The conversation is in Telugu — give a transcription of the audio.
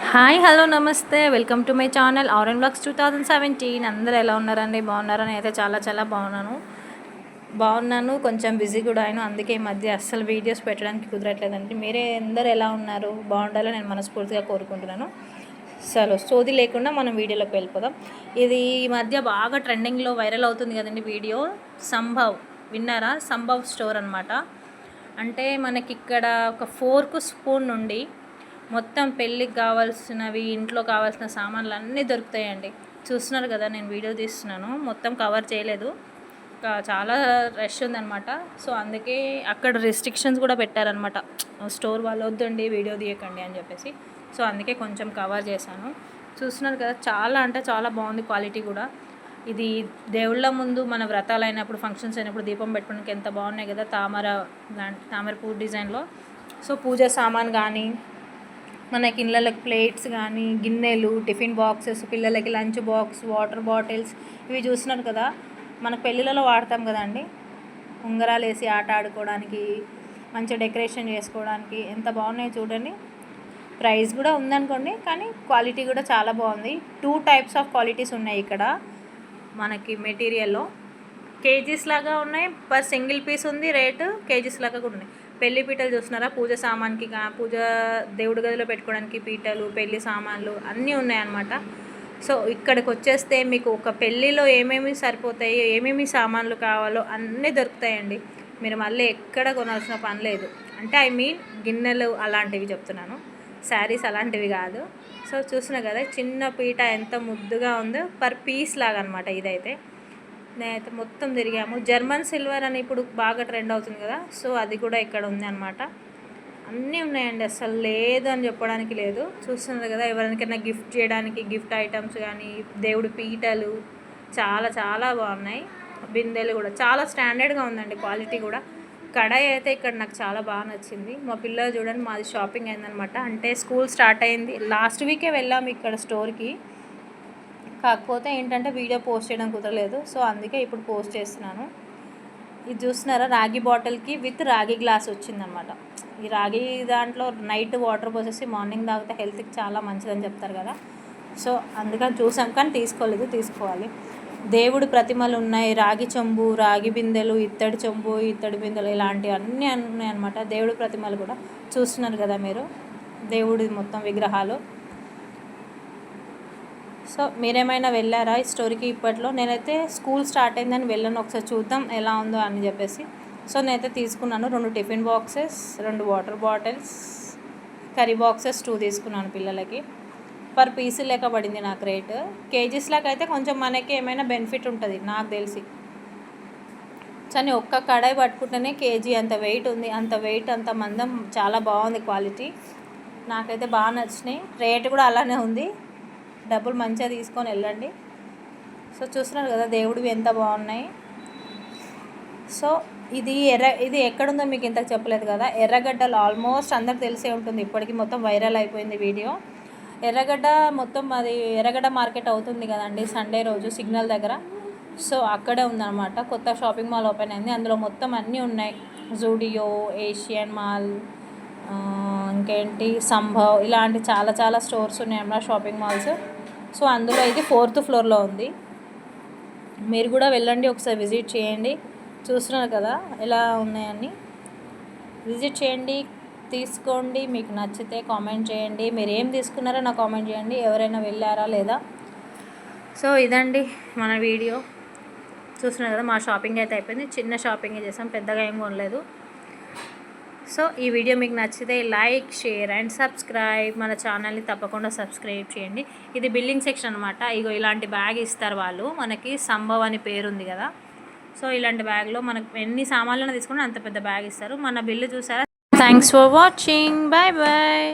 హాయ్ హలో నమస్తే. Welcome to my channel orange blogs two thousand seventeen. అందరూ ఎలా ఉన్నారండి? బాగున్నారని అయితే చాలా చాలా బాగున్నాను. బాగున్నాను కొంచెం బిజీ కూడా అయినా. అందుకే ఈ మధ్య అస్సలు వీడియోస్ పెట్టడానికి కుదరట్లేదండి. మీరే అందరు ఎలా ఉన్నారు? బాగుండాలో నేను మనస్ఫూర్తిగా కోరుకుంటున్నాను. సరే సోది లేకుండా మనం వీడియోలోకి వెళ్ళిపోదాం. ఇది ఈ మధ్య బాగా ట్రెండింగ్లో వైరల్ అవుతుంది కదండి వీడియో. సంభవ్. విన్నారా? సంభవ్ స్టోర్ అనమాట అంటే మనకి ఇక్కడ ఒక ఫోర్క్ స్పూన్ నుండి మొత్తం పెళ్ళికి కావాల్సినవి ఇంట్లో కావాల్సిన సామాన్లు అన్నీ దొరుకుతాయండి. చూస్తున్నారు కదా నేను వీడియో తీస్తున్నాను. మొత్తం కవర్ చేయలేదు. చాలా రష్ ఉందన్నమాట. సో అందుకే అక్కడ రెస్ట్రిక్షన్స్ కూడా పెట్టారనమాట స్టోర్ వాళ్ళు వద్దండి వీడియో తీయకండి అని చెప్పేసి. సో అందుకే కొంచెం కవర్ చేశాను. చూస్తున్నారు కదా చాలా అంటే చాలా బాగుంది క్వాలిటీ కూడా. ఇది దేవుళ్ళ ముందు మన వ్రతాలు అయినప్పుడు ఫంక్షన్స్ అయినప్పుడు దీపం పెట్టుకోవడానికి ఎంత బాగున్నాయి కదా తామర తామర పూ డిజైన్లో సో పూజ సామాన్ కానీ మనకి ఇళ్ళకి ప్లేట్స్ కానీ గిన్నెలు టిఫిన్ బాక్సెస్ పిల్లలకి లంచ్ బాక్స్ వాటర్ బాటిల్స్ ఇవి చూస్తున్నారు కదా. మన పెళ్ళిళ్ళలో వాడతాం కదండి ఉంగరాలు వేసి ఆట ఆడుకోవడానికి మంచిగా డెకరేషన్ చేసుకోవడానికి ఎంత బాగున్నాయో చూడండి. ప్రైస్ కూడా ఉందనుకోండి కానీ క్వాలిటీ కూడా చాలా బాగుంది. టూ టైప్స్ ఆఫ్ క్వాలిటీస్ ఉన్నాయి ఇక్కడ మనకి మెటీరియల్లో. కేజీస్ లాగా ఉన్నాయి. పర్ సింగిల్ పీస్ ఉంది రేటు కేజీస్ లాగా కూడా ఉన్నాయి. పెళ్ళి పీటలు చూస్తున్నారా? పూజ సామాన్కి కా- పూజ దేవుడి గదిలో పెట్టుకోవడానికి పీటలు పెళ్ళి సామాన్లు అన్నీ ఉన్నాయన్నమాట. సో ఇక్కడికి వచ్చేస్తే మీకు ఒక పెళ్ళిలో ఏమేమి సరిపోతాయి ఏమేమి సామాన్లు కావాలో అన్నీ దొరుకుతాయండి. మీరు మళ్ళీ ఎక్కడ కొనాల్సిన పని లేదు. అంటే ఐ మీన్ గిన్నెలు అలాంటివి చెప్తున్నాను. శారీస్ అలాంటివి కాదు. సో చూసిన కదా చిన్న పీట ఎంత ముద్దుగా ఉందో పర్ పీస్ లాగా అనమాట ఇదైతే. నేనైతే మొత్తం తిరిగాము. జర్మన్ సిల్వర్ అని ఇప్పుడు బాగా ట్రెండ్ అవుతుంది కదా సో అది కూడా ఇక్కడ ఉంది అనమాట అన్నీ ఉన్నాయండి అసలు లేదు అని చెప్పడానికి లేదు. చూస్తున్నారు కదా ఎవరికైనా గిఫ్ట్ చేయడానికి గిఫ్ట్ ఐటమ్స్ కానీ దేవుడి పీటలు చాలా చాలా బాగున్నాయి. బిందెలు కూడా చాలా స్టాండర్డ్గా ఉందండి క్వాలిటీ కూడా. కడాయి అయితే ఇక్కడ నాకు చాలా బాగా నచ్చింది. మా పిల్లలు చూడండి మాది షాపింగ్ అయిందనమాట అంటే స్కూల్ స్టార్ట్ అయింది. లాస్ట్ వీకే వెళ్ళాము ఇక్కడ స్టోర్కి కాకపోతే ఏంటంటే వీడియో పోస్ట్ చేయడం కుదరలేదు. సో అందుకే ఇప్పుడు పోస్ట్ చేస్తున్నాను. ఇది చూస్తున్నారా? రాగి బాటిల్కి విత్ రాగి గ్లాస్ వచ్చిందనమాట ఈ రాగి దాంట్లో నైట్ వాటర్ పోసేసి మార్నింగ్ తాగితే హెల్త్కి చాలా మంచిదని చెప్తారు కదా. సో అందుకని చూసాం కానీ తీసుకోలేదు తీసుకోవాలి. దేవుడు ప్రతిమలు ఉన్నాయి. రాగి చెంబు రాగి బిందెలు ఇత్తడి చెంబు ఇత్తడి బిందెలు ఇలాంటివి అన్నీ ఉన్నాయన్నమాట. దేవుడి ప్రతిమలు కూడా చూస్తున్నారు కదా మీరు? దేవుడి మొత్తం విగ్రహాలు. సో మీరేమైనా వెళ్ళారా ఈ స్టోరీకి ఇప్పట్లో? నేనైతే స్కూల్ స్టార్ట్ అయిందని వెళ్ళాను ఒకసారి చూద్దాం ఎలా ఉందో అని చెప్పేసి. సో నేనైతే తీసుకున్నాను రెండు టిఫిన్ బాక్సెస్ రెండు water bottles curry boxes two తీసుకున్నాను పిల్లలకి. పర్ పీస్ లెక్క పడింది నాకు రేట్. కేజీస్ లాగా అయితే కొంచెం మనకి ఏమైనా బెనిఫిట్ ఉంటుంది నాకు తెలిసి. కానీ ఒక్క కడాయి పట్టుకుంటేనే కేజీ అంత వెయిట్ ఉంది అంత వెయిట్ అంత మందం చాలా బాగుంది క్వాలిటీ. నాకైతే బాగా నచ్చినాయి. రేట్ కూడా అలానే ఉంది. డబ్బులు మంచిగా తీసుకొని వెళ్ళండి. సో చూస్తున్నారు కదా దేవుడివి ఎంత బాగున్నాయి. సో ఇది ఎర్ర ఇది ఎక్కడుందో మీకు ఇంతకు చెప్పలేదు కదా. ఎర్రగడ్డలు ఆల్మోస్ట్ అందరికి తెలిసే ఉంటుంది. ఇప్పటికీ మొత్తం వైరల్ అయిపోయింది వీడియో. ఎర్రగడ్డ మొత్తం అది ఎర్రగడ్డ మార్కెట్ అవుతుంది కదండి సండే రోజు సిగ్నల్ దగ్గర. సో అక్కడే ఉందన్నమాట. కొత్త షాపింగ్ మాల్ ఓపెన్ అయింది. అందులో మొత్తం అన్నీ ఉన్నాయి. జూడియో ఏషియన్ మాల్ ఇంకేంటి సంభవ్ ఇలాంటి చాలా చాలా స్టోర్స్ ఉన్నాయి అన్నమాట షాపింగ్ మాల్స్. సో అందులో ఇది ఫోర్త్ ఫ్లోర్లో ఉంది. మీరు కూడా వెళ్ళండి ఒకసారి విజిట్ చేయండి. చూస్తున్నారు కదా ఎలా ఉన్నాయని విజిట్ చేయండి తీసుకోండి మీకు నచ్చితే కామెంట్ చేయండి. మీరు ఏం తీసుకున్నారో నాకు కామెంట్ చేయండి ఎవరైనా వెళ్ళారా లేదా. సో ఇదండి మన వీడియో. చూస్తున్నారు కదా మా షాపింగ్ అయితే అయిపోయింది. చిన్న షాపింగ్ చేసాం పెద్దగా ఏం కొనలేదు. సో ఈ వీడియో మీకు నచ్చితే లైక్ షేర్ అండ్ సబ్స్క్రైబ్. మన ఛానల్ని తప్పకుండా సబ్స్క్రైబ్ చేయండి. ఇది బిల్లింగ్ సెక్షన్ అనమాట ఇగో ఇలాంటి బ్యాగ్ ఇస్తారు వాళ్ళు. మనకి సంభవ్ అని పేరు ఉంది కదా. సో ఇలాంటి బ్యాగ్లో మనకు ఎన్ని సామాన్లను తీసుకున్నా అంత పెద్ద బ్యాగ్ ఇస్తారు. మన బిల్లు చూసారా? Thanks for watching bye bye